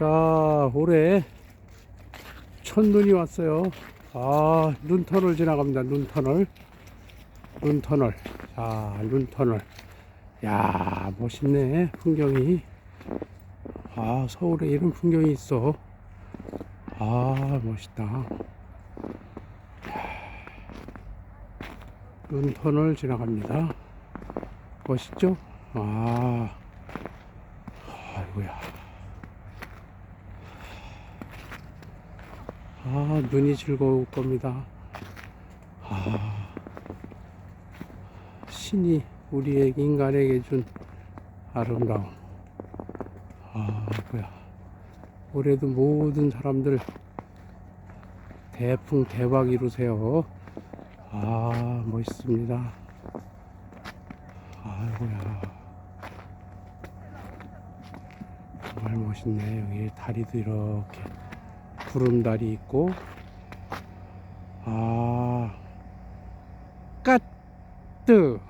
자, 올해 첫눈이 왔어요. 아, 눈터널 지나갑니다. 눈터널. 눈터널. 자, 눈터널. 야, 멋있네. 풍경이. 아, 서울에 이런 풍경이 있어. 아, 멋있다. 눈터널 지나갑니다. 멋있죠? 아, 아이고야. 아, 눈이 즐거울 겁니다. 아, 신이 우리의 인간에게 준 아름다움. 아, 뭐야. 올해도 모든 사람들 대풍 대박 이루세요. 아, 멋있습니다. 아이고야. 정말 멋있네. 여기 다리도 이렇게 구름다리 있고. 아, 까뜨.